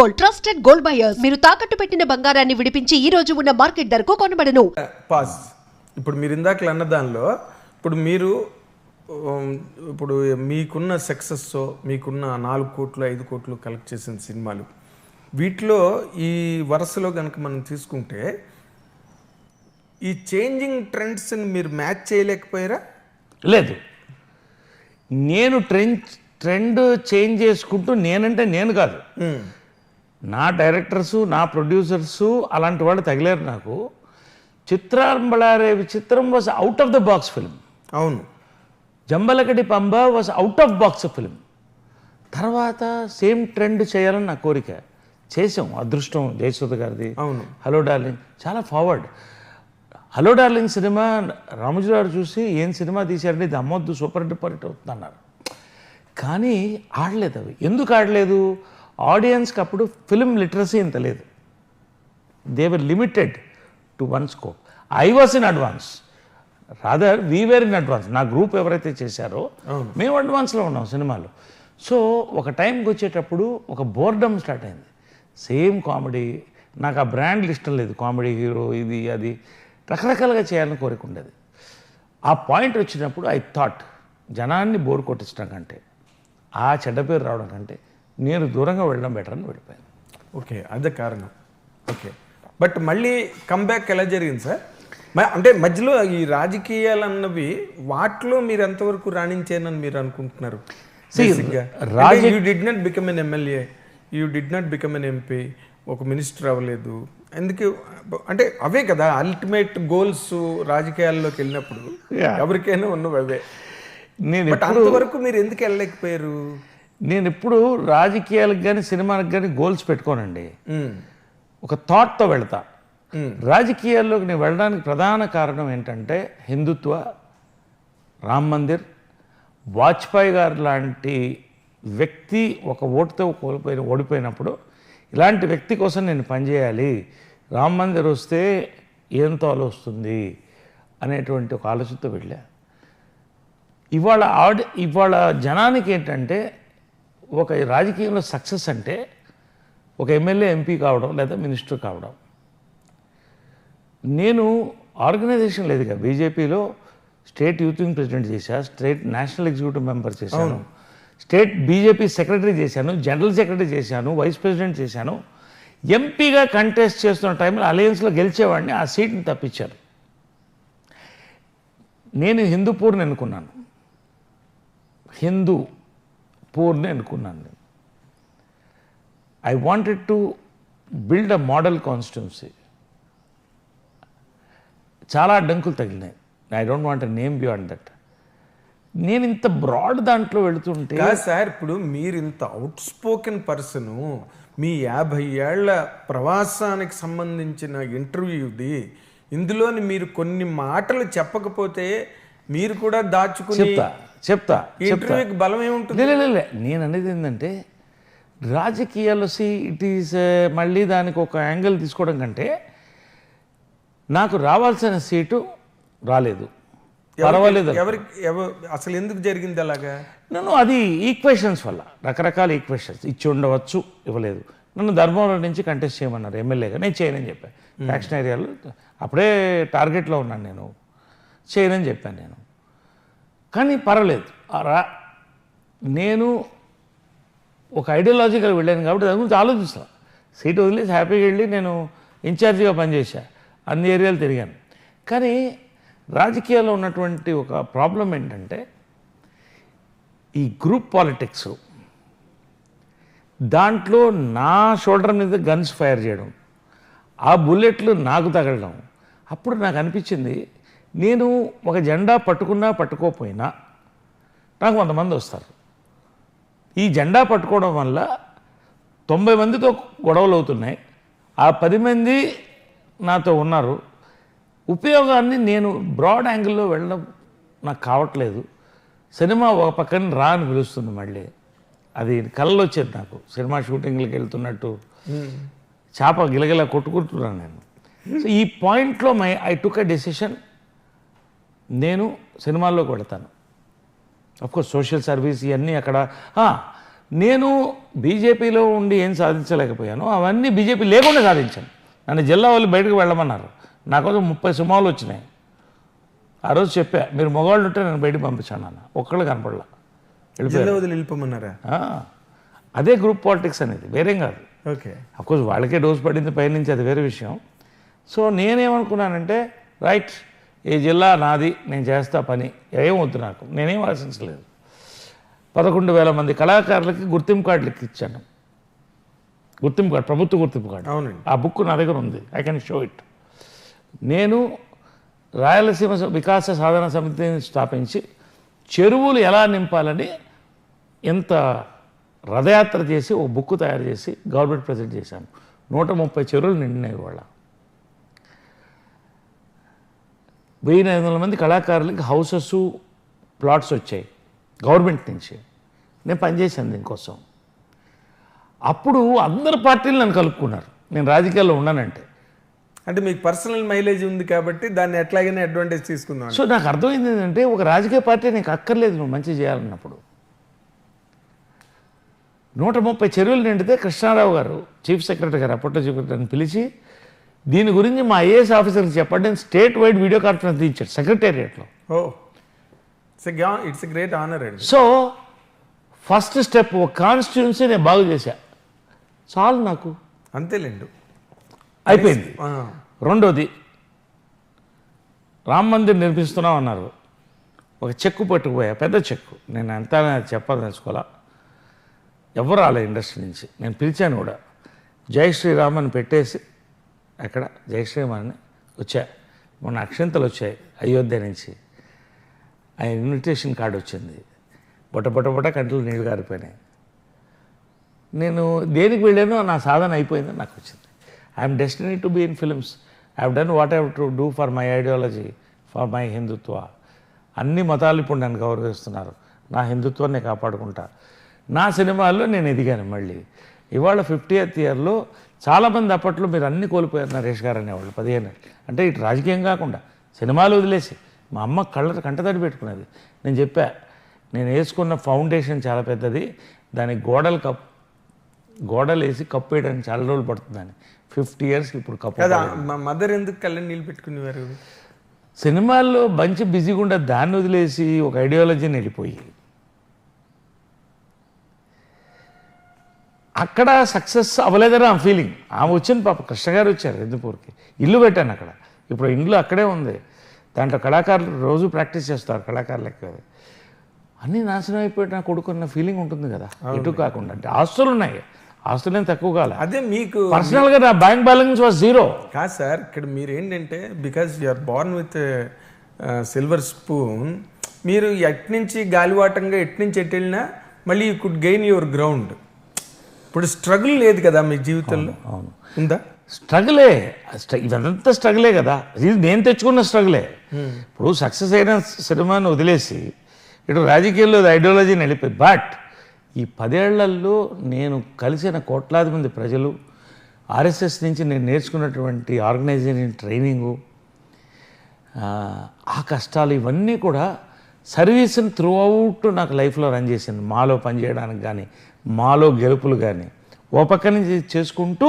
Gold trusted gold buyers మీరు తాకట్టు పెట్టిన బంగారాన్ని విడిపించి ఈ రోజు ఉన్న మార్కెట్ ధరకు కొనబడను. పాజ్ ఇప్పుడు మీరు ఇందాక అన్న దానిలో ఇప్పుడు మీరు ఉమ్, ఇప్పుడు మీకున్న సక్సెస్ మీకున్న నాలుగు కోట్లు ఐదు కోట్లు కలెక్ట్ చేసిన సినిమాలు వీటిలో ఈ వరుసలో కనుక మనం తీసుకుంటే ఈ చేంజింగ్ ట్రెండ్స్ని మీరు మ్యాచ్ చేయలేకపోయారా? లేదు. నేను ట్రెండ్ ట్రెండ్ చేంజ్ చేసుకుంటూ నేనంటే నేను కాదు. ఉమ్, నా డైరెక్టర్సు నా ప్రొడ్యూసర్సు అలాంటి వాళ్ళు తగిలారు నాకు. Chitrambhalare Vichitram was out of the box film అవును. Jambalakadi Pamba was out of box film తర్వాత సేమ్ ట్రెండ్ చేయాలని నా కోరిక. చేసాం అదృష్టం జయసుధ గారిది. అవును. హలో డార్లింగ్ చాలా forward hello darling cinema Ramoji గారు చూసి ఏం సినిమా తీశారంటే ఇది అమ్మొద్దు సూపర్ డూపర్ హిట్ అవుతుంది అన్నారు కానీ ఆడలేదు అవి. ఎందుకు ఆడలేదు? ఆడియన్స్కి అప్పుడు ఫిల్మ్ లిటరసీ ఇంత లేదు. They were limited to one scope I was in advance rather we were in advance నా గ్రూప్ ఎవరైతే చేశారో మేము అడ్వాన్స్లో ఉన్నాం సినిమాలో. సో ఒక టైంకి వచ్చేటప్పుడు ఒక బోర్డమ్ స్టార్ట్ అయింది. సేమ్ కామెడీ నాకు ఆ బ్రాండ్లు ఇష్టం లేదు. కామెడీ హీరో ఇది అది. రకరకాలుగా చేయాలని కోరిక ఉండేది. ఆ పాయింట్ వచ్చినప్పుడు ఐ థాట్ జనాన్ని బోర్ కొట్టించడం కంటే ఆ చెడ్డ పేరు రావడం కంటే నేను దూరంగా వెళ్ళడం బెటర్ అని వెళ్ళిపోయాను. ఓకే అదే కారణం. ఓకే. బట్ మళ్ళీ కంబ్యాక్ ఎలా జరిగింది సార్? అంటే మధ్యలో ఈ రాజకీయాలు అన్నవి వాటిలో మీరు ఎంతవరకు రాణించానని మీరు అనుకుంటున్నారు? You did not become an MLA you did not become an MP ఒక మినిస్టర్ అవ్వలేదు. ఎందుకు? అంటే అవే కదా అల్టిమేట్ గోల్స్ రాజకీయాల్లోకి వెళ్ళినప్పుడు. ఎవరికైనా ఉన్నవి. అవే నేను అంతవరకు మీరు ఎందుకు వెళ్ళలేకపోయారు? నేను ఎప్పుడు రాజకీయాలకు కానీ సినిమాలకు కానీ గోల్స్ పెట్టుకోనండి. ఒక థాట్తో వెళ్తా. రాజకీయాల్లోకి నేను వెళ్ళడానికి ప్రధాన కారణం ఏంటంటే హిందుత్వ రామ్ మందిర్ వాజ్పేయి గారు లాంటి వ్యక్తి ఒక ఓటుతో కోల్పోయిన ఓడిపోయినప్పుడు ఇలాంటి వ్యక్తి కోసం నేను పనిచేయాలి రామ్ మందిర్ వస్తే ఏం తోలు వస్తుంది? అనేటువంటి ఒక ఆలోచనతో వెళ్ళా. ఇవాళ ఆడి ఇవాళ జనానికి ఏంటంటే ఒక రాజకీయంలో సక్సెస్ అంటే ఒక ఎమ్మెల్యే ఎంపీ కావడం లేదా మినిస్టర్ కావడం. నేను ఆర్గనైజేషన్ లేదుగా బీజేపీలో స్టేట్ యూత్ వింగ్ ప్రెసిడెంట్ చేశా స్టేట్ నేషనల్ ఎగ్జిక్యూటివ్ మెంబర్ చేశాను. స్టేట్ బీజేపీ సెక్రటరీ చేశాను జనరల్ సెక్రటరీ చేశాను వైస్ ప్రెసిడెంట్ చేశాను. ఎంపీగా కంటెస్ట్ చేస్తున్న టైంలో అలయన్స్లో గెలిచేవాడిని ఆ సీట్ని తప్పించారు. నేను హిందూపూర్ని ఎన్నుకున్నాను హిందూ. పూర్ని ఎన్నుకున్నాను నేను. I wanted to build a model constituency చాలా అడ్డంకులు తగిలినాయి. I don't want name beyond that నేను ఇంత బ్రాడ్ దాంట్లో వెళుతుంటే సార్ ఇప్పుడు మీరు ఇంత అవుట్ స్పోకెన్ పర్సన్ మీ యాభై ఏళ్ళ ప్రవాసానికి సంబంధించిన ఇంటర్వ్యూది ఇందులోని మీరు కొన్ని మాటలు చెప్పకపోతే మీరు కూడా దాచుకుని చెప్తా ఇంటర్వ్యూకి బలం ఏముంటుంది? లే. నేను అనేది ఏంటంటే రాజకీయాల్లో సి ఇట్ ఈస్ మళ్ళీ దానికి ఒక యాంగిల్ తీసుకోవడం కంటే నాకు రావాల్సిన సీటు రాలేదు. పర్వాలేదు ఎవరికి ఎవ- అసలు ఎందుకు జరిగింది అలాగా? నన్ను అది ఈక్వేషన్స్ వల్ల రకరకాల ఈక్వేషన్స్ ఇచ్చి ఉండవచ్చు ఇవ్వలేదు. నన్ను ధర్మవరం నుంచి కంటెస్ట్ చేయమన్నారు ఎమ్మెల్యేగా నేను చేయనని చెప్పాను ఫ్యాక్షన్ ఏరియాలో అప్పుడే టార్గెట్లో ఉన్నాను నేను. చేయనని చెప్పాను నేను. కానీ పర్వాలేదు. రా నేను ఒక ఐడియాలజికల్ వెళ్ళాను కాబట్టి దాని గురించి ఆలోచిస్తాను సీట్ వదిలేసి హ్యాపీగా వెళ్ళి నేను ఇన్ఛార్జిగా పనిచేశా. అన్ని ఏరియాలు తిరిగాను. కానీ రాజకీయాల్లో ఉన్నటువంటి ఒక ప్రాబ్లం ఏంటంటే ఈ గ్రూప్ పాలిటిక్స్ దాంట్లో నా షోల్డర్ మీద గన్స్ ఫైర్ చేయడం ఆ బుల్లెట్లు నాకు తగలడం అప్పుడు నాకు అనిపించింది నేను ఒక జెండా పట్టుకున్నా పట్టుకోకపోయినా నాకు కొంతమంది వస్తారు. ఈ జెండా పట్టుకోవడం వల్ల తొంభై మందితో గొడవలు అవుతున్నాయి. ఆ పది మంది నాతో ఉన్నారు. ఉపయోగాన్ని నేను బ్రాడ్ యాంగిల్లో వెళ్ళడం నాకు కావట్లేదు. సినిమా ఒక పక్కన రా అని పిలుస్తుంది మళ్ళీ. అది కళ్ళలో వచ్చేది నాకు. సినిమా షూటింగ్లకు వెళ్తున్నట్టు. చేప గిలగిల కొట్టుకుంటున్నాను నేను. సో ఈ పాయింట్లో my I took a decision నేను సినిమాల్లోకి వెళతాను కోర్స్ సోషల్ సర్వీస్ ఇవన్నీ అక్కడ. నేను బీజేపీలో ఉండి ఏం సాధించలేకపోయాను అవన్నీ బీజేపీ లేకుండా సాధించాను. నన్ను జిల్లా వాళ్ళు బయటకు వెళ్ళమన్నారు. నా కోసం ముప్పై సుమాలు వచ్చినాయి. ఆ రోజు చెప్పా మీరు మగవాళ్ళు ఉంటే నేను బయటకు పంపించాను అన్న. ఒక్కళ్ళు కనపడలా. వెళ్ళిపోమన్నారా? అదే గ్రూప్ పాలిటిక్స్ అనేది వేరేం కాదు. ఓకే. అఫ్కోర్స్ వాళ్ళకే డోస్ పడింది పైనుంచి అది వేరే విషయం. సో నేనేమనుకున్నానంటే రైట్ ఈ జిల్లా నాది నేను చేస్తా పని. ఏం వద్దు నాకు. నేనేం ఆశించలేదు. పదకొండు వేల మంది కళాకారులకి గుర్తింపు కార్డులకి ఇచ్చాను. గుర్తింపు కార్డు ప్రభుత్వ గుర్తింపు కార్డు. అవునండి. ఆ బుక్ నా దగ్గర ఉంది. ఐ కెన్ షో ఇట్ నేను రాయలసీమ వికాస సాధన సమితిని స్థాపించి చెరువులు ఎలా నింపాలని ఇంత రథయాత్ర చేసి ఒక బుక్ తయారు చేసి గవర్నమెంట్ ప్రజెంట్ చేశాను. నూట ముప్పై చెరువులు నిండినాయి వాళ్ళ వెయ్యి ఐదు వందల మంది కళాకారులకి హౌసెస్ ప్లాట్స్ వచ్చాయి గవర్నమెంట్ నుంచి. నేను పనిచేశాను దీనికోసం. అప్పుడు అందరు పార్టీలు నన్ను కలుపుకున్నారు. నేను రాజకీయాల్లో ఉన్నానంటే. అంటే మీకు పర్సనల్ మైలేజ్ ఉంది కాబట్టి దాన్ని ఎట్లాగైనా అడ్వాంటేజ్ తీసుకుందాం సో నాకు అర్థమైంది ఏంటంటే ఒక రాజకీయ పార్టీ నీకు అక్కర్లేదు నువ్వు మంచి చేయాలన్నప్పుడు. నూట ముప్పై చెరువులు నిండితే కృష్ణారావు గారు చీఫ్ సెక్రటరీ గారు అప్పట్లో చీఫ్ సెక్రటరీని పిలిచి దీని గురించి మా ఐఏఎస్ ఆఫీసర్కి చెప్పండి. నేను స్టేట్ వైడ్ వీడియో కాన్ఫరెన్స్ తీయించాడు సెక్రటేరియట్లో. ఓ ఇట్స్ గ్రేట్ ఆనర్ అండి. సో ఫస్ట్ స్టెప్ ఒక కాన్స్టిట్యున్సీ నేను బాగు చేశా. చాలు నాకు. అంతేలేండి. అయిపోయింది. రెండోది రామ్ మందిర్ నిర్మిస్తున్నాం అన్నారు. ఒక చెక్కు పట్టుకుపోయా పెద్ద చెక్కు. నేను ఎంత చెప్పదలుచుకోవాలా ఎవరు రాలే ఇండస్ట్రీ నుంచి. నేను పిలిచాను కూడా. జై శ్రీరామ్ అని పెట్టేసి అక్కడ జై వచ్చా మొన్న అక్షంతలు వచ్చాయి అయోధ్య నుంచి. ఆ ఇన్విటేషన్ కార్డు వచ్చింది. బొట బొట బొట కంట్లో నీళ్ళు గారిపోయినాయి. నేను దేనికి వెళ్ళానో నా సాధన అయిపోయిందని నాకు వచ్చింది. I'm destiny to be in films I have done what have to do for my ideology for my Hindutva అన్ని మతాలు ఇప్పుడు నన్ను గౌరవిస్తున్నారు. నా హిందుత్వాన్ని కాపాడుకుంటా. నా సినిమాల్లో నేను ఎదిగాను మళ్ళీ. ఇవాళ ఫిఫ్టీయత్ ఇయర్లో చాలామంది అప్పట్లో మీరు అన్ని కోల్పోయారు నరేష్ గారు అనేవాళ్ళు పదిహేను. అంటే ఇటు రాజకీయం కాకుండా సినిమాలు వదిలేసి మా అమ్మ కళ్ళ కంటతడి పెట్టుకునేది. నేను చెప్పా నేను వేసుకున్న ఫౌండేషన్ చాలా పెద్దది దానికి గోడలు కప్ గోడలు వేసి కప్పు వేయడానికి చాలా రోజులు పడుతుందని ఫిఫ్టీ ఇయర్స్ ఇప్పుడు కప్పు కదా మా మదర్ ఎందుకు కళ్ళని నీళ్ళు పెట్టుకునేవారు? సినిమాల్లో మంచి బిజీగా ఉండే దాన్ని వదిలేసి ఒక ఐడియాలజీని వెళ్ళిపోయి అక్కడ సక్సెస్ అవ్వలేదని ఆ ఫీలింగ్. ఆమె వచ్చింది పాప కృష్ణ గారు వచ్చారు హిందూపూర్కి ఇల్లు పెట్టాను అక్కడ. ఇప్పుడు ఇండ్లు అక్కడే ఉంది. దాంట్లో కళాకారులు రోజు ప్రాక్టీస్ చేస్తారు కళాకారులు ఎక్కువ అన్నీ నాశనం అయిపోయి నా కొడుకున్న ఫీలింగ్ ఉంటుంది కదా. ఇటు కాకుండా. అంటే ఆస్తులు ఉన్నాయి. ఆస్తులేం తక్కువ కాలే. అదే మీకు పర్సనల్గా నా బ్యాంక్ బ్యాలెన్స్ వాజ్ జీరో కాదు సార్ ఇక్కడ మీరు ఏంటంటే because you are born with silver spoon మీరు ఎట్నుంచి గాలివాటంగా ఎట్నుంచి ఎటు వెళ్ళినా మళ్ళీ you could gain your ground ఇప్పుడు స్ట్రగుల్ లేదు కదా మీ జీవితంలో? అవును ఉందా? స్ట్రగులే స్ట్ర- ఇదంతా స్ట్రగులే కదా. ఇది నేను తెచ్చుకున్న స్ట్రగులే ఇప్పుడు సక్సెస్ అయిన సినిమాని వదిలేసి ఇటు రాజకీయాల్లో ఐడియాలజీని వెళ్ళిపోయి బట్ ఈ పదేళ్ళలో నేను కలిసిన కోట్లాది మంది ప్రజలు ఆర్ఎస్ఎస్ నుంచి నేను నేర్చుకున్నటువంటి ఆర్గనైజేషన్ ట్రైనింగు ఆ, ఆ కష్టాలు ఇవన్నీ కూడా సర్వీస్ని త్రూ అవుట్ నాకు లైఫ్లో రన్ చేసింది. మాలో పనిచేయడానికి కానీ మాలో గెలుపులు కానీ ఓ పక్క నుంచి చేసుకుంటూ